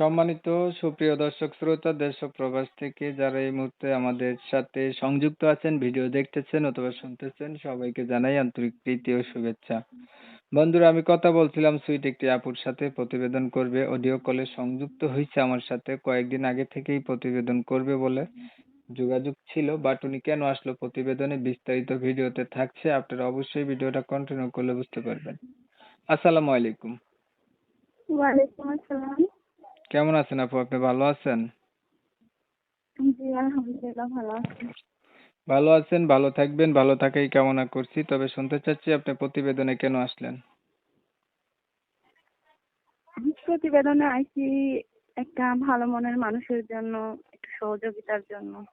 সম্মানিত সুপ্রিয় দর্শক শ্রোতা, দেশ ও প্রবাস থেকে যারা এই মুহূর্তে আমাদের সাথে সংযুক্ত আছেন, ভিডিও দেখতেছেন অথবা শুনতেছেন, সবাইকে জানাই আন্তরিক প্রীতি ও শুভেচ্ছা। বন্ধুরা, আমি কথা বলছিলাম সুইট একটি আপুর সাথে, প্রতিবেদন করবে, অডিও কলে সংযুক্ত হয়েছে আমার সাথে, কয়েকদিন আগে থেকেই প্রতিবেদন করবে বলে যোগাযোগ ছিল বাট উনি কেন আসলো প্রতিবেদনে বিস্তারিত ভিডিওতে থাকছে, আপনারা অবশ্যই ভিডিওটা কন্টিনিউ করলে বুঝতে পারবেন। আসসালামু আলাইকুম। ওয়ালাইকুম আসসালাম। কেমন আছেন আপু? আপনি ভালো আছেন? জি আলহামদুলিল্লাহ ভালো আছি। ভালো আছেন ভালো থাকবেন ভালো থাকাই কামনা করছি। তবে শুনতে চাচ্ছি আপনি প্রতিবেদনে কেন আসলেন? প্রতিবেদনে আইছি একটা ভালো মনের মানুষের জন্য একটু সহযোগিতার জন্য।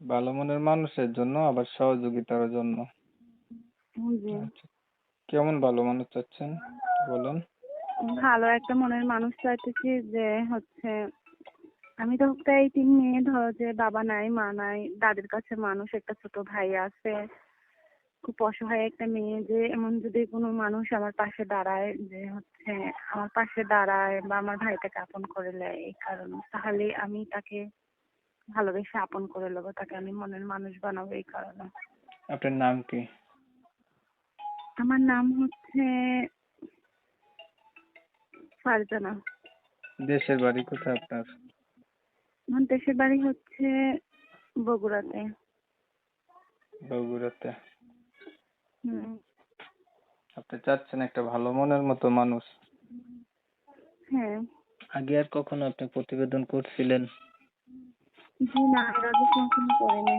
ভালো মনের মানুষের জন্য আবার সহযোগিতার জন্য। আচ্ছা। কেমন ভালো মানুষ চাচ্ছেন বলেন। ভালো একটা মনের মানুষ চাইতেছি যে হচ্ছে আমি তো এই তিন মেয়ে ধরো যে বাবা নাই মা নাই দাদির কাছে মানুষ একটা ছোট ভাই আছে। খুব অসহায় একটা মেয়ে যে এমন যদি কোনো মানুষ আমার পাশে দাঁড়ায় যে হচ্ছে আমার পাশে দাঁড়ায় বা আমার ভাইটাকে আপন করে নেয় এই কারণে তাহলে আমি তাকে ভালোবেসে আপন করে নেব তাকে আমি মনের মানুষ বানাবো এই কারণে। আপনার নাম কি? আমার নাম হচ্ছে ফারজানা দেশের বাড়ি কোথায় আপনার? আমার দেশের বাড়ি হচ্ছে বগুড়াতে। বগুড়াতে। হুম। আপনি চাচ্ছেন একটা ভালো মনের মতো মানুষ। হ্যাঁ। আগে আর কখনো আপনি প্রতিবেদন করছিলেন? জি না এর আগে কখনো করিনি।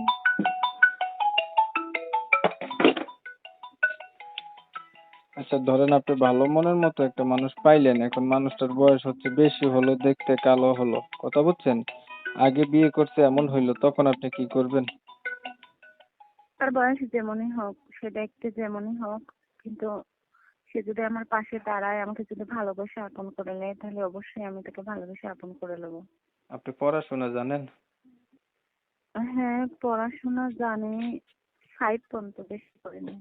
আচ্ছা ধরেন আপনি ভালো মনের মতো একটা মানুষ পাইলেন এখন মানুষটার বয়স হচ্ছে বেশি হলো দেখতে কালো হলো কথা বুঝছেন? আগে বিয়ে করছে এমন হইল তখন আপনি কি করবেন? তার বয়স যেমনই হোক সে দেখতে যেমনই হোক কিন্তু সে যদি আমার পাশে দাঁড়ায় আমাকে যদি ভালোবেসে আপন করে নেয় তাহলে অবশ্যই আমি তাকে ভালোবেসে আপন করে নেব। আপনি পড়াশোনা জানেন? হ্যাঁ পড়াশোনা জানি ফাইভ পর্যন্ত বেশি করিনি।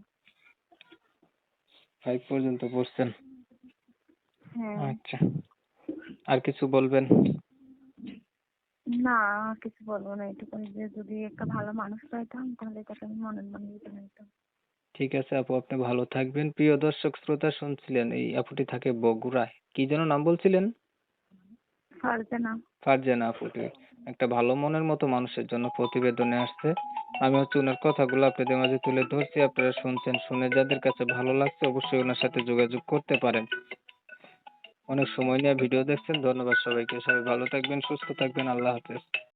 ফাইভ পর্যন্ত পড়ছেন? হ্যাঁ। আচ্ছা। আর কিছু বলবেন? না কিছু বলব না এটুকুনি যে যদি একটা ভালো মানুষ পাইতাম তাহলে তাকে আমি মনের মানুষ বানাইতাম ঠিক আছে আপু আপনি ভালো থাকবেন। প্রিয় দর্শক শ্রোতা শুনছিলেন এই আপুটি থাকে বগুড়ায়। কি যেন নাম বলছিলেন? ফারজানা। ফারজানা আপুটি। একটা ভালো মনের মতো মানুষের জন্য প্রতিবেদনে আসছে। আমি হচ্ছে ওনার কথাগুলো আপনাদের মাঝে তুলে ধরছি। আপনারা শুনছেন, শুনে যাদের কাছে ভালো লাগছে অবশ্যই ওনার সাথে যোগাযোগ করতে পারেন। অনেক সময় নিয়ে ভিডিও দেখছেন। ধন্যবাদ সবাইকে। সবাই ভালো থাকবেন, সুস্থ থাকবেন। আল্লাহ হাফেজ।